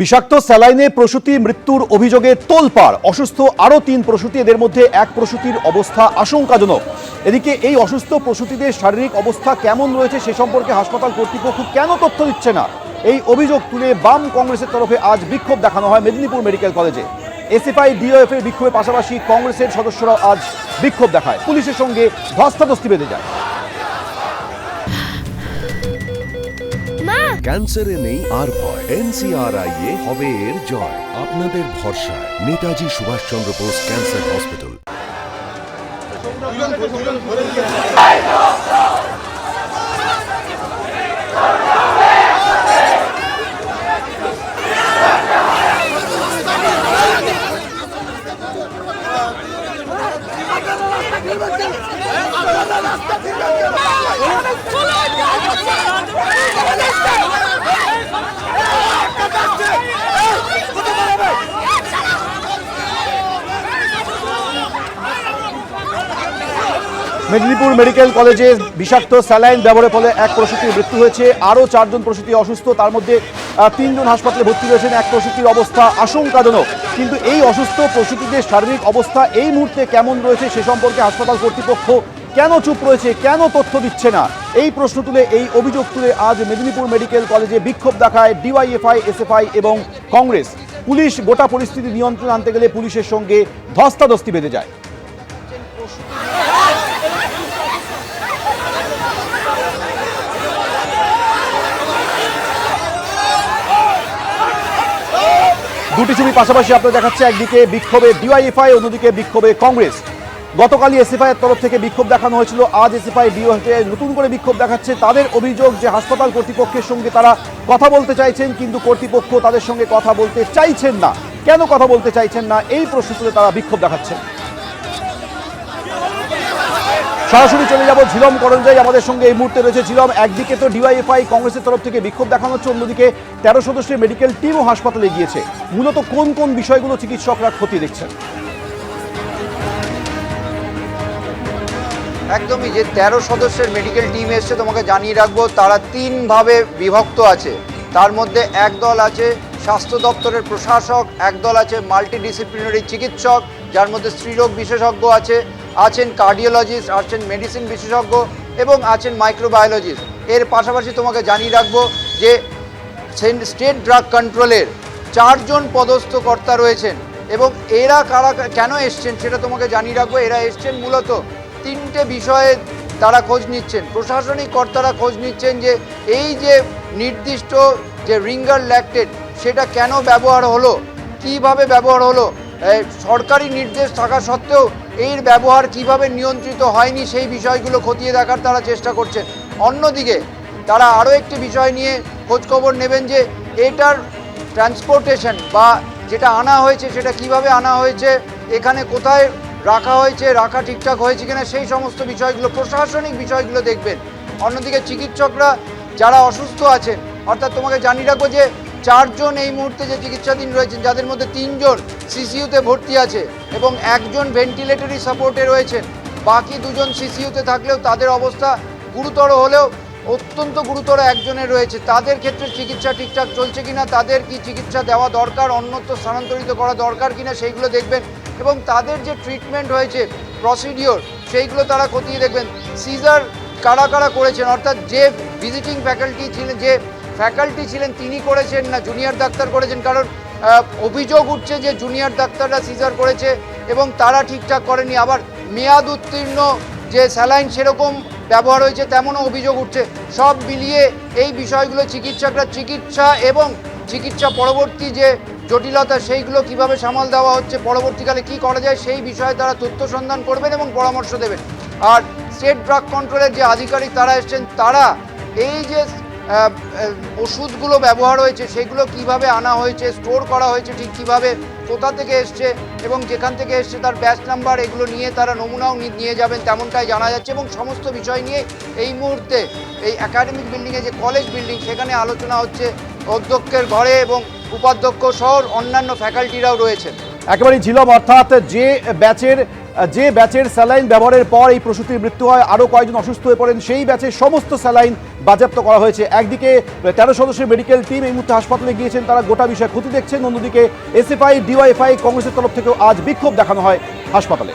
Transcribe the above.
বিষাক্ত স্যালাইনে প্রসূতি মৃত্যুর অভিযোগে তোলপাড়। অসুস্থ আরও তিন প্রসূতি এদের মধ্যে এক প্রসূতির অবস্থা আশঙ্কাজনক। এদিকে এই অসুস্থ প্রসূতিদের শারীরিক অবস্থা কেমন রয়েছে সে সম্পর্কে হাসপাতাল কর্তৃপক্ষ কেন তথ্য দিচ্ছে না? এই অভিযোগ তুলে বাম কংগ্রেসের তরফে আজ বিক্ষোভ দেখানো হয় মেদিনীপুর মেডিকেল কলেজে। এসএফআই ডিওএফ এর বিক্ষোভের পাশাপাশি কংগ্রেসের সদস্যরাও আজ বিক্ষোভ দেখায়। পুলিশের সঙ্গে ধস্তাধস্তি বেঁধে যায়। ক্যান্সারে নেই আর ভয়। এনসিআরআই এ হবে এর জয়। আপনাদের ভরসা Netaji Subhashchandra Bose cancer hospital. Medinipur medical কলেজে বিষাক্ত স্যালাইন ব্যবহারের ফলে এক প্রসূতির মৃত্যু হয়েছে। আরও চারজন প্রসূতি অসুস্থ, তার মধ্যে তিনজন হাসপাতালে ভর্তি রয়েছেন। এক প্রসূতির অবস্থা আশঙ্কাজনক। কিন্তু এই অসুস্থ প্রসূতিদের শারীরিক অবস্থা এই মুহূর্তে কেমন রয়েছে সে সম্পর্কে হাসপাতাল কর্তৃপক্ষ কেন চুপ রয়েছে, কেন তথ্য দিচ্ছে না? এই প্রশ্ন তুলে এই অভিযোগ তুলে আজ মেদিনীপুর মেডিকেল কলেজে বিক্ষোভ দেখায় ডিওয়াইএফআই, এসএফআই এবং কংগ্রেস। পুলিশ গোটা পরিস্থিতি নিয়ন্ত্রণ আনতে গেলে পুলিশের সঙ্গে ধস্তাধস্তি বেঁধে যায়। দুটি ছবি পাশাপাশি আপনার দেখাচ্ছে একদিকে বিক্ষোভে ডিওয়াইএফআই, অন্যদিকে বিক্ষোভে কংগ্রেস। গতকালই এসএফআই এর তরফ থেকে বিক্ষোভ দেখানো হয়েছিল। আজ এসএফআই ডিওএফআই নতুন করে বিক্ষোভ দেখাচ্ছে। তাদের অভিযোগ যে হাসপাতাল কর্তৃপক্ষের সঙ্গে তারা কথা বলতে চাইছেন, কিন্তু কর্তৃপক্ষ তাদের সঙ্গে কথা বলতে চাইছেন না। কেন কথা বলতে চাইছেন না? এই প্রশ্ন তুলে তারা বিক্ষোভ দেখাচ্ছেন। সরাসরি চলে যাব ঝিলম করঞ্জাই। আমাদের সঙ্গে এই মুহূর্তে রয়েছে ঝিলম। একদিকে তো ডিওয়াইএফআই কংগ্রেসের তরফ থেকে বিক্ষোভ দেখানো হচ্ছে অন্যদিকে তেরো সদস্যের মেডিকেল টিমও হাসপাতালে গিয়েছে। মূলত কোন কোন বিষয়গুলো চিকিৎসকরা ক্ষতি দেখছেন? একদমই, যে তেরো সদস্যের মেডিকেল টিম এসছে, তোমাকে জানিয়ে রাখব, তারা তিনভাবে বিভক্ত আছে। তার মধ্যে এক দল আছে স্বাস্থ্য দপ্তরের প্রশাসক, এক দল আছে মাল্টিডিসিপ্লিনারি চিকিৎসক, যার মধ্যে স্ত্রীরোগ বিশেষজ্ঞ আছে। আছেন কার্ডিওলজিস্ট আছেন মেডিসিন বিশেষজ্ঞ এবং আছেন মাইক্রোবায়োলজিস্ট এর পাশাপাশি তোমাকে জানিয়ে রাখব যে স্টেট ড্রাগ কন্ট্রোলের চারজন পদস্থ কর্তা রয়েছেন এবং এরা কারা কেন এসছেন সেটা তোমাকে জানিয়ে রাখব। এরা এসছেন মূলত তিনটে বিষয়ে তারা খোঁজ নিচ্ছেন। প্রশাসনিক কর্তারা খোঁজ নিচ্ছেন যে এই যে নির্দিষ্ট যে রিঙ্গার ল্যাকটেড সেটা কেন ব্যবহার হলো? কীভাবে ব্যবহার হলো? সরকারি নির্দেশ থাকা সত্ত্বেও এর ব্যবহার কীভাবে নিয়ন্ত্রিত হয়নি সেই বিষয়গুলো খতিয়ে দেখার তারা চেষ্টা করছেন অন্যদিকে, তারা আরও একটি বিষয় নিয়ে খোঁজখবর নেবেন যে এটার ট্রান্সপোর্টেশন বা যেটা আনা হয়েছে সেটা কীভাবে আনা হয়েছে, এখানে কোথায় রাখা হয়েছে, রাখা ঠিকঠাক হয়েছে কিনা সেই সমস্ত বিষয়গুলো, প্রশাসনিক বিষয়গুলো দেখবেন। অন্যদিকে, চিকিৎসকরা যারা অসুস্থ আছেন, অর্থাৎ তোমাকে জানিয়ে রাখব যে চারজন এই মুহূর্তে যে চিকিৎসাধীন রয়েছেন, যাদের মধ্যে তিনজন সিসিইউতে ভর্তি আছে এবং একজন ভেন্টিলেটরি সাপোর্টে রয়েছেন। বাকি দুজন সিসিইউতে থাকলেও তাদের অবস্থা গুরুতর হলেও অত্যন্ত গুরুতর একজনের রয়েছে। তাদের ক্ষেত্রে চিকিৎসা ঠিকঠাক চলছে কিনা, তাদের কি চিকিৎসা দেওয়া দরকার, অন্যত্র স্থানান্তরিত করা দরকার কিনা, সেইগুলো দেখবেন এবং তাদের যে ট্রিটমেন্ট হয়েছে প্রসিডিওর সেইগুলো তারা খতিয়ে দেখবেন। সিজার কারা কারা করেছেন, অর্থাৎ যে ভিজিটিং ফ্যাকাল্টি ছিলেন, যে ফ্যাকাল্টি ছিলেন, তিনি করেছেন না, জুনিয়র ডাক্তার করেছেন, কারণ অভিযোগ উঠছে যে জুনিয়র ডাক্তাররা সিজার করেছে এবং তারা ঠিকঠাক করেনি। আবার মেয়াদ উত্তীর্ণ যে স্যালাইন সেরকম ব্যবহার হয়েছে, তেমনও অভিযোগ উঠছে। সব মিলিয়ে এই বিষয়গুলো চিকিৎসকরা চিকিৎসা এবং চিকিৎসা পরবর্তী যে জটিলতা, সেইগুলো কীভাবে সামাল দেওয়া হচ্ছে, পরবর্তীকালে কি করা যায়, সেই বিষয়ে তারা তথ্য সন্ধান করবেন এবং পরামর্শ দেবেন। আর স্টেট ড্রাগ কন্ট্রোলের যে আধিকারিক তারা এসছেন, তারা এই যে ওষুধগুলো ব্যবহার হয়েছে, সেগুলো কীভাবে আনা হয়েছে, স্টোর করা হয়েছে, ঠিক কীভাবে, কোথা থেকে এসছে এবং যেখান থেকে এসছে, তার ব্যাচ নাম্বার, এগুলো নিয়ে তারা নমুনাও নিয়ে যাবেন, তেমনটাই জানা যাচ্ছে এবং সমস্ত বিষয় নিয়ে এই মুহূর্তে এই একাডেমিক বিল্ডিংয়ে যে কলেজ বিল্ডিং সেখানে আলোচনা হচ্ছে অধ্যক্ষের ঘরে এবং উপাধ্যক্ষ সহ অন্যান্য ফ্যাকাল্টিরাও রয়েছেন। একেবারেই ঝিলম, অর্থাৎ যে ব্যাচের যে ব্যাচের স্যালাইন ব্যবহারের পর এই প্রসূতির মৃত্যু হয়, আরও কয়েকজন অসুস্থ হয়ে পড়েন, সেই ব্যাচের সমস্ত স্যালাইন বাজেয়াপ্ত করা হয়েছে। একদিকে তেরো সদস্যের মেডিকেল টিম এই মুহূর্তে হাসপাতালে গিয়েছেন, তারা গোটা বিষয়ে ক্ষতি দেখছেন, অন্যদিকে এসএফআই ডিওয়াইফআই কংগ্রেসের তরফ থেকেও আজ বিক্ষোভ দেখানো হয় হাসপাতালে।